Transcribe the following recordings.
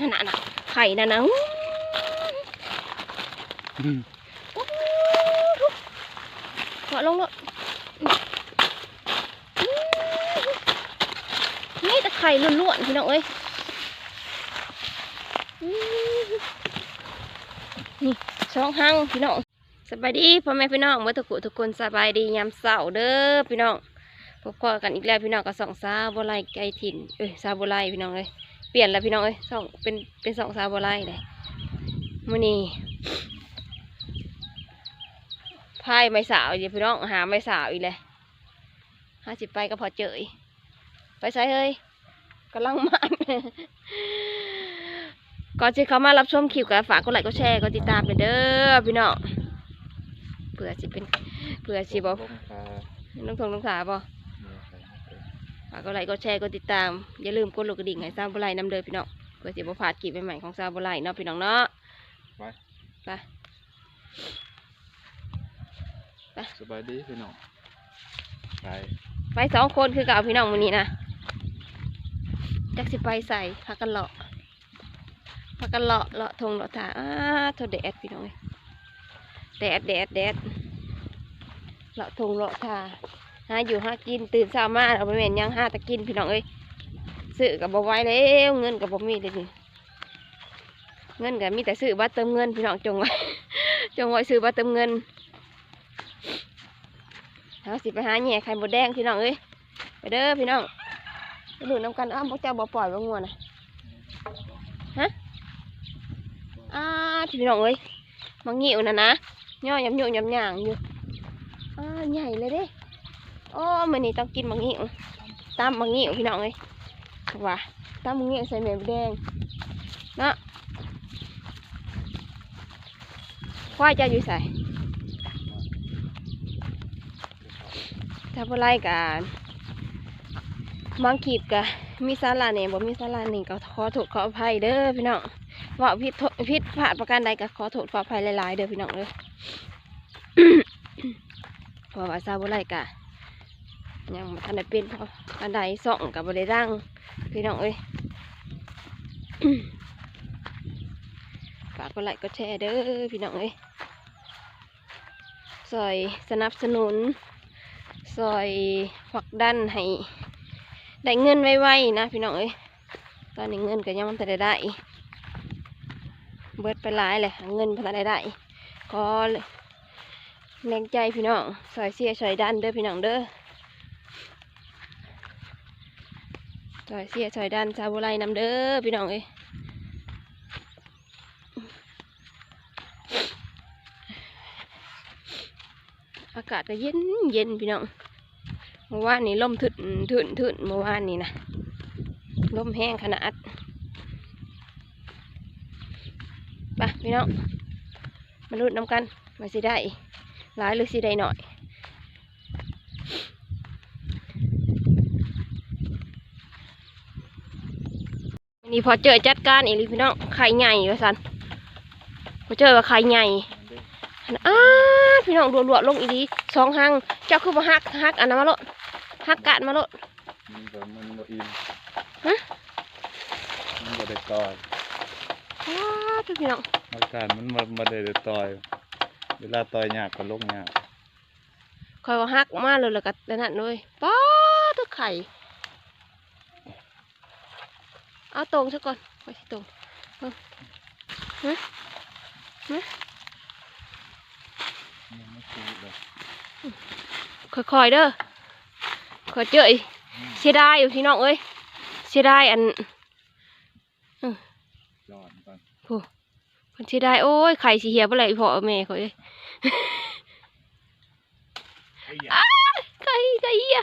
นั่นน่ะน่ะไข่นั่นนะอืมขอลงเลยนี่แต่ไข่ล้วนๆพี่น้องเอ้ยนี่สองหังพี่น้องสบายดีพ่อแม่พี่น้องเมื่อทุกคนทุกคนสบายดียามเสาร์เด้อพี่น้องพบกันอีกแล้วพี่น้องกับสองสาวบัวไลไก่ถิ่นเอ้ยสาวบัวไลพี่น้องเลย เปลี่ยนแล้วพี่น้องเอ้ยสองเป็นเป็นสองสาวบัวไลเลยมื่อนี้พายไม่สาวอย่าพี่น้องหาไม่สาวอีกเลยห้าสิบไปก็พอเจออีกไปใส่เฮ้ยกำลังมันก่อนที่เขามารับชมคลิปก็ฝากกดไลค์กดแชร์กดติดตามไปเด้อพี่น้องเผื่อสิเป็นเผื่อสิบอลงคาน้องทงน้องสาบอ ฝากกดไลค์กดแชร์กดติดตาม อย่าลืมกดลูกกระดิ่งให้ซาบุไรน้ำเด้อพี่น้องเพื่อสิบ่พลาดคลิปใหม่ๆของซาบุไรเนาะพี่น้องเนาะไปไปสบายดีพี่น้องไปไปสองคนคือเก่าพี่น้องวันนี้นะจักสิไปใส่พักกันเลาะพักกันเลาะเลาะทงเลาะถาอ้าโทษแดดพี่น้องเอ้ยแดดแดดแดดเลาะทงเลาะถา หาอยู่หากินตื่นเช้ามาเราไปเห็นยังหาตะกินพี่น้องเอ้ยซื้อกับบไหว้แล้วเงินกับบมีเลยนี่เงินกับมีแต่ซื้อบัตรเติมเงินพี่น้องจงไว้จงไว้ซื้อบัตรเติมเงินเอาสิไปหาแหน่ไข่บดแดงพี่น้องเอ้ยไปเด้อพี่น้องไปดูน้ำกันอ้าวพวกเจ้าบ่ปล่อยบ่งัวนะฮะอ้าพี่น้องเอ้ยมังงิ้วนะนะย่อยำยุ่ยำหย่างอยู่อ้าใหญ่เลยเด้ โอ้มือนี้ต้องกินมังงิ้วตามมังงิ้วพี่น้องเอ้ยว่าตามมังงิ้วใส่แม่แดงเนาะควายจะอยู่ใส่ถ้าบ่ไล่กันบางคลิปกะมีสาระเนี่ยบ่มีสาระนี่ก็ขอโทษขออภัยเด้อพี่น้องว่าผิดโทษผิดพลาดประการใดก็ขอโทษขออภัยหลายๆเด้อพี่น้องเด้อเพราะว่าซาบ่ไล่กะ ยังทันได้เป็นพราะอันใดส่องกับบ่ได้ดังพี่น้องเอ้ยฝากกดไลค์กดแชร์เด้อพี่น้องเอ้ยซอยสนับสนุนซอยผลักดันให้ได้เงินไวๆนะพี่น้องเอ้ยตอนนี้เงินก็ยังมันจะได้ได้ เบิดไปหลายเลยเงินพันได้ได้ก็แรงใจพี่น้องซอยเสียซอยดันเด้อพี่น้องเด้อ ซอยเสียซอยดันชาวบุไรนำเด้อพี่น้องเอ้ยอากาศก็เย็นเย็นพี่น้องเมื่อวานนี้ลมถึนถึนถึนเมื่อวานนี้นะลมแห้งขนาดไปพี่น้องมาลุ้นน้ำกันมาสิได้หลายหรือสิได้หน่อย นนี้พอเจอจัดการอีกเลยพี่น้องไข่ใหญ่ว่าสันพอเจอว่าไข่ใหญ่อ้าพี่น้องรัวๆลงอีดีสองหังเจ้าคือมาหักหักอันนั้นมาโลดหักกาดมาโลดมันก็มันบ่อิ่มฮะมันบ่ได้ต่อยอ้าพี่น้องอาการมันบ่บ่ได้ได้ต่อย เวลาต่อยยากก็ลงยากคอยว่าหักมาเลยแล้วก็นั่นเลยป้าทุกไข่ เอาตรงซะก่อนไปที่ตรงเออฮะฮะมันไม่ถูกเลยค่อยๆเด้อคอยเจออีกเสียดายอยู่พี่น้องเอ้ยเสียดายอันจอดก่อนคนเสียดายโอ้ยไข่สีเหียบ่ไหลพอแม่เขาเอ้ยไอ้ยอ้าไข่ไข่เหีย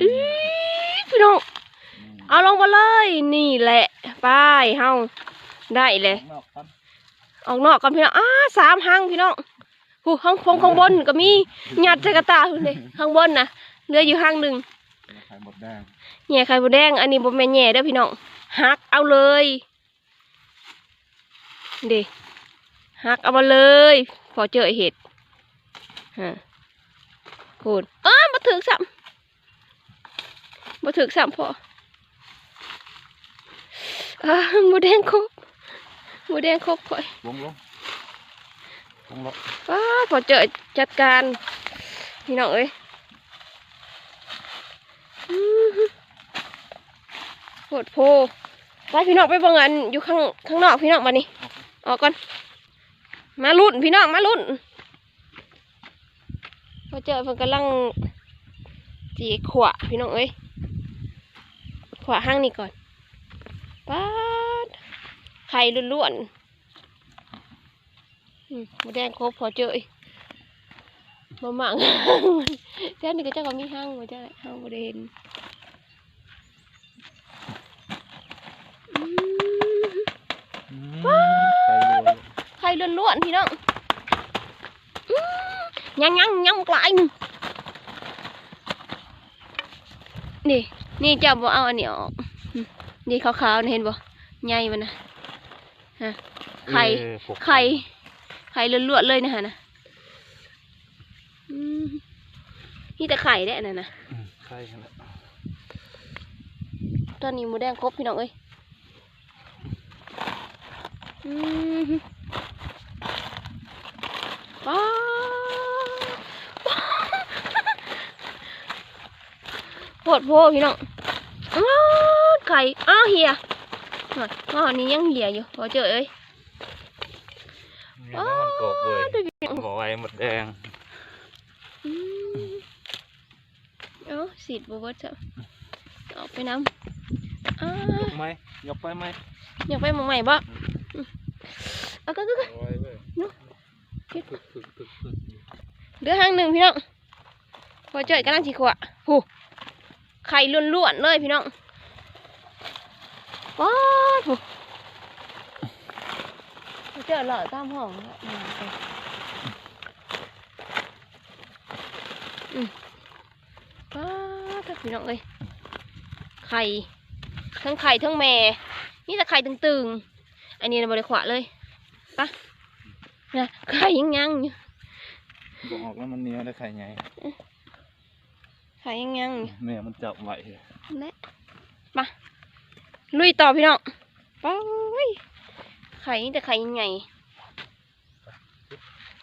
อื้อพี่น้อง เอาลงมาเลย นี่แหละไป้ายเฮาได้เลยนอกครับออกนอกกันพี่น้องอ้าสามหังพี่น้องผู้ข้างพงข้างบนก็มีหยัดใส่กระตาคุณเลยข้างบนนะเหลืออยู่หังหนึ่งไข่หมดแดงแหน่ไข่บดแดง อันนี้บ่แม่นแหน่เด้อพี่น้องหักเอาเลยเด้หักเอามาเลย พอเจอเห็ดฮะพูดอ้ามาถึกซ้ำมาถึกซ้ำพอ อ่าหมูแดงครบหมูแดงครบข่อยลงลงลงลงว้าพอเจอจัดการพี่น้องเอ้ยอื้อหือโหดโพไปพี่น้องไปเบิ่งอันอยู่ข้างข้างนอกพี่น้องมานี่ออกก่อน มาลุ้นพี่น้องมาลุ้นพอเจอเพิ่นกำลังจีขวะพี่น้องเอ้ยขวะห้างนี่ก่อน ป๊าดไข่ล้วนๆอืมหมูแดงครบพอเจออีกมาหมังเจ้านี่ก็เจ้าก็มีห้างมาเจ้าห้างบริเห็นอืมใครรู้ไข่ล้วนๆพี่น้องอืมยังยังยังกลายหนึ่งนี่นี่เจ้าบ่เอาอันนี้ออกอืม นี่ขาวๆนี่เห็นบ่ใหญ่มันนะฮะไข่เอ้ยพวกไข่ไข่ล้วนๆเลยนะฮะนะอืมนี่แต่ไข่ได้อันนั่นนะอืมไข่นั่นแหละตอนนี้หมูแดงครบพี่น้องเอ้ยอืมป้าโพดโพพี่น้องอ้าวไข่อ้าวเหียหน่อยอ๋อนี่ยังเหียอยู่พอเจอเอ้ยมีน้ำมันกรอบเว้ยดูพี่น้องบอกไว้หมดแดงอืมเอ้าสีดบวชจ้ะออกไปน้ำอ้ายกไหมยกไปไหมอยากไปหมองใหม่บ่อืมเอาก็ก็ก็เอาไว้เว้ยเนอะฝึกฝึกฝึกฝึกฝึกเดือหางหนึ่งพี่น้องพอเจอกำลังสีขวะหูไข่ล้วนๆเลยพี่น้อง ว้าวหูพอเจอหล่อตามห้องแล้วมาไปอืมว้าวพี่น้องเอ้ยไข่ทั้งไข่ทั้งแม่ นี่แต่ไข่ตึงๆ อันนี้นะบริขวะเลยปะนะไข่ยังยังๆอยู่บอกออกแล้วมันเหนียวได้ไข่ไงไข่ยังยังๆอยู่แม่มันจับไว้และปะ ลุยต่อพี่น้องไปไข่นี่แต่ไข่ยังไง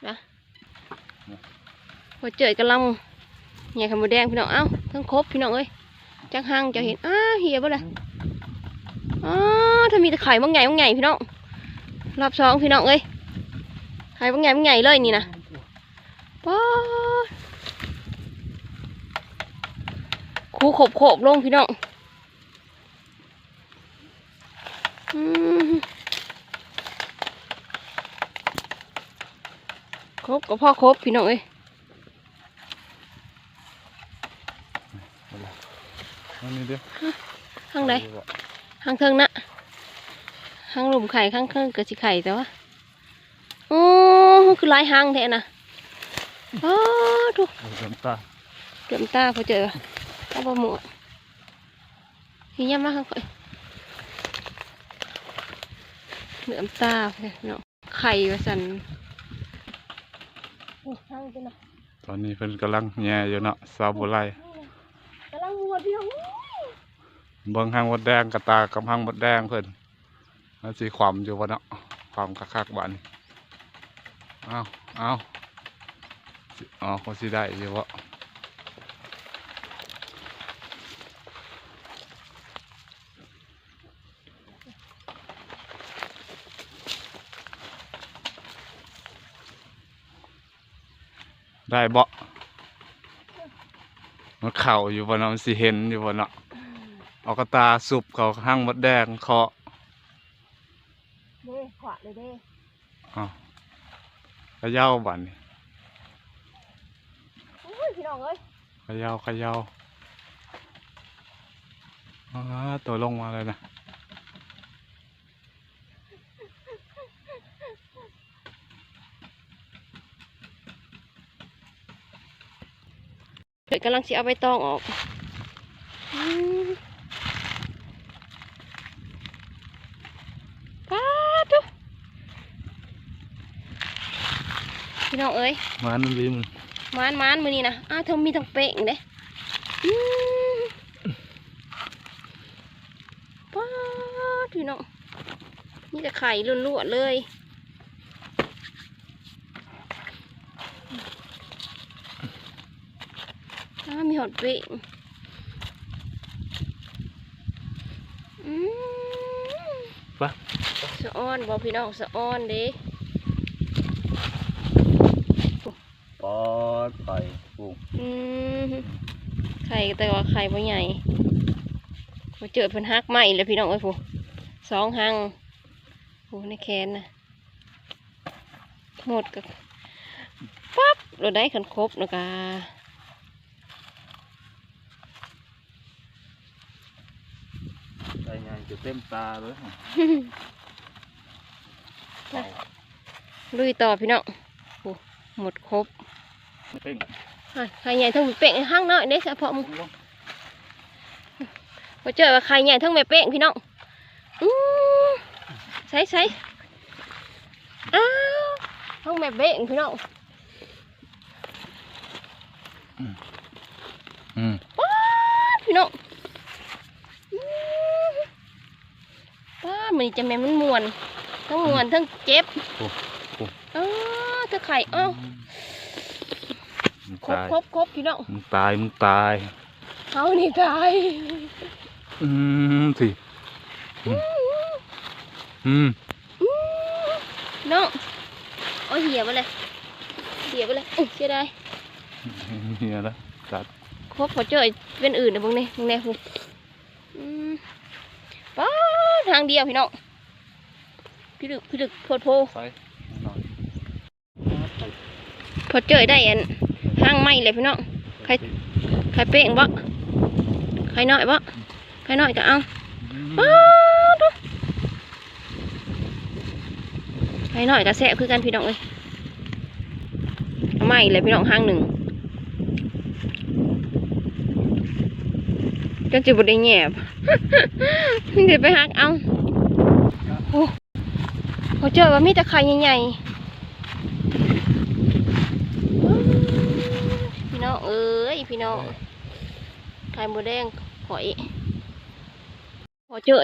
นะพอเจอกำลังเนี่ยไข่มดแดงพี่น้อง เอ้าทั้งครบพี่น้องเอ้ยจังหังจะเห็น อ้าเหียบ่เลยอ้าถ้ามีแต่ไข่บางใหญ่บางใหญ่พี่น้องรอบสองพี่น้องเอ้ยไข่บางใหญ่บางใหญ่เลยนี่นะป๊าดคูขบขบลงพี่น้อง อืม ครบกับพ่อครบพี่น้องเอ้ยอันนี้เด้อข้างใดข้างเทิงนะข้างหลุมไข่ข้างเทิงเกิดสิไข่แต่ว่าโอ้คือหลายหางแท้นะอ้าวทุกเอาเต็มตาเกือบตาพอเจอเอาบะหมูทีนี้มาข้างข่อยเหลือมตาเลยเนาะไข่ว่าสันโอ้ข้างเป็นนะ ตอนนี้เพิ่นกำลังแย่อยู่เนาะสาวโบราณกำลังวัวพี่น้องเบิ่งหางมดแดงกระตากับหางมดแดงเพิ่นมันสิความอยู่บ่เนาะความคักๆบาดนี้อ้าวอ้าวสิอ๋อคงสิได้อยู่บ่ ได้บ่มันเข่าอยู่บ่เนาะมันสิเห็นอยู่บ่เนาะเอากระตาสุบเขาห้างมดแดงเคาะเด้ขวาเลยเด้อ้าวเขย่าบันนี่อุ้ยพี่น้องเอ้ยเขย่าเขย่าอ้าตัวลงมาเลยนะ เดี๋ยวกำลังสิเอาใบตองออกอืมป้าดทุพี่น้องเอ้ยมานั่นลิมมานมานมือนี้นะอ้าวเธอมีทั้งเป่งเด้อืมป้าดดพี่น้องนี่จะไข่ล้วนๆเลย อ้ามี หอดเปะอืมไปสะอ้อนบอกพี่น้องสะอ้อนเด้ปอดไข่ปูอืมไข่แต่ว่าไข่บ่ใหญ่มาเจอเพิ่นฮักใหม่แล้วพี่น้องเอ้ยผู้สองหังผู้ในแขนนะหมดกับปั๊บเราได้ขันครบนะกา ไข่ใหญ่ จะเต็มตาเลยลุยต่อพี่น้องโอ้หมดครบเพ่งอะไข่ใหญ่ทั้งแม่เป้งห้างน้อยเด้เฉพาะมึงลงพอเจอว่าไข่ใหญ่ทั้งแม่เป้งพี่น้องอู้ใส่ใส่อ้าวทั้งแม่เป้งพี่น้อง อืม ว้าดพี่น้องอื้อป้า มันจะแม่มันมวนทั้งมวนทั้งเจ็บอ้าถ้าไข่อ้าวครบครบครบพี่น้องมึงตายมึงตายเขานี่ตายอืมสิอืมน้องเอาเหี่ยไปเลยเหี่ยไปเลยอุ๊ยเสียดายเฮียแล้วจัดครบพอเจอเป็นอื่นนะพวกนี้วกนี้พวกอืมป้าด ทางเดียวพี่น้องพี่ดึกพี่ดึกโพดโพไปหน่อยพอเจอได้อันห้างไม้เลยพี่น้องใครไข่เป้งบ่ไข่น้อยบ่ไข่น้อยก็เอาป้าดดูไข่น้อยก็แสบคือกันพี่น้องเอ้ยเอาไม้เลยพี่น้องห้างหนึ่ง จนจิบได้แงบเดี๋ยวไปหักเอาโอ้พอเจอว่ามีแต่ไข่ใหญ่ๆพี่น้องเอ้ยพี่น้องไข่หมูแดงข่อยพอเจอ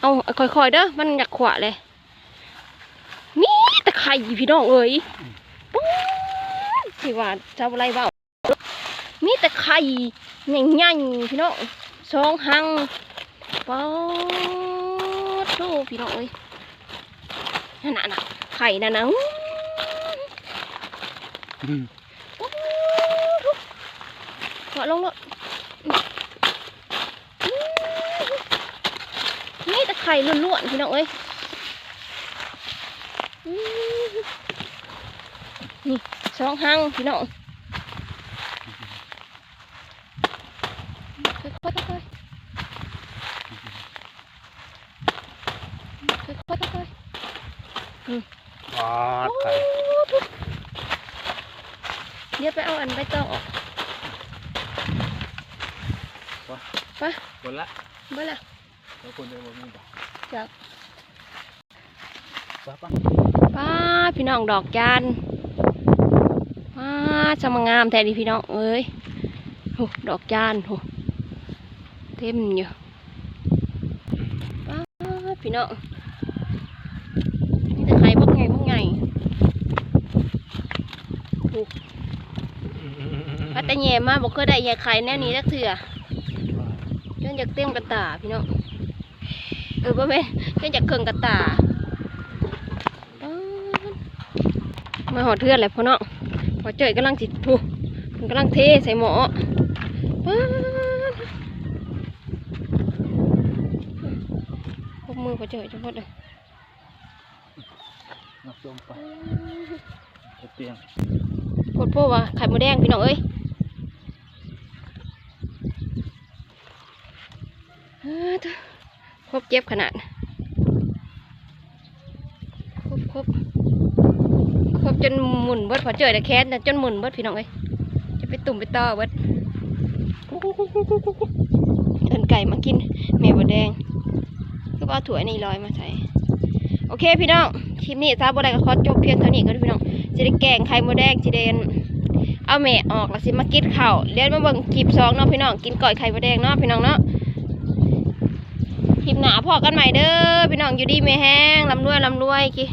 เอาค่อยๆเด้อมันอยากขวะเลยมีแต่ไข่พี่น้องเอ้ยปู๊ดสิว่าจ้าอะไรเบ้ามีแต่ไข่ใหญ่ๆพี่น้อง สองหังป๊อดโธ่พี่น้องเอ้ยนั่นน่ะไข่นั่นน่ะอู้อืมขอลงแล้วนี่แต่ไข่ล้วนๆพี่น้องเอ้ยนี่สองหังพี่น้องค่อยๆค่อยๆค่อยๆค่อย ปอดไข่ ๆเดี๋ยวไปเอาอันใบตองออกคนละเบ่ละแล้วคนเดียวบ่มีบ่จักป้าป้าป้าพี่น้องดอกจานป้าจะมางามแท้ดีพี่น้องเอ้ยโหดอกจานโหเต็มอยู่ป้าพี่น้องนี่แต่ใครพวกไงพวกไงป้า แต่แย่มาบอกก็ได้แย่ไข่แน่นี้สักเถื่อจนอยากเต็มกระตาพี่น้องเออบ่แม่นจนอยากเคิงกระตามาหอดเทือนแหละพ่อเนาะพอเจอกำลังจิตผู้มันกำลังเทใส่หม้อป๊าดพกมือพอเจอจะพดเลยนักลงไปเตียงพดโป้ว่าไข่หมูแดงพี่น้องเอ้ยอ้าเถอะ ครบเจ็บขนาด ครบครบครบจนหมุนเบิดพอเจอแต่แค้นจนหมุนเบิดพี่น้องเอ้ยจะไปตุ่มไปต่อเบิดเอินไก่มากินแม่บดแดงก็เอาถั่วนี่ลอยมาใส่โอเคพี่น้องคลิปนี้ซาบได้ก็ขอจบเพียงเท่านี้ก็พี่น้องจะได้แกงไข่มดแดงจะเดนเอาแม่ออกแล้วสิมากินข้าวเดี๋ยวมาเบิ่งคลิปสองเนาะพี่น้องกินก่อยไข่มดแดงเนาะพี่น้องเนาะ คลิปหนาพอกันใหม่เด้อพี่น้องอยู่ดีไม่แห้งลำรวยลำรวยกี่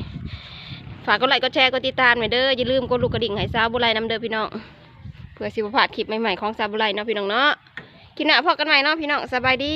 ฝากกดไลค์กดแชร์กดติดตามหน่อยเด้ออย่าลืมกดลูกกระดิ่งให้ซาบุไรน้ำเด้อพี่น้องเพื่อสิบพลาดคลิปใหม่ๆของซาบุไรเนาะพี่น้องเนาะคลิปหนาพอกันใหม่เนาะพี่น้องสบายดี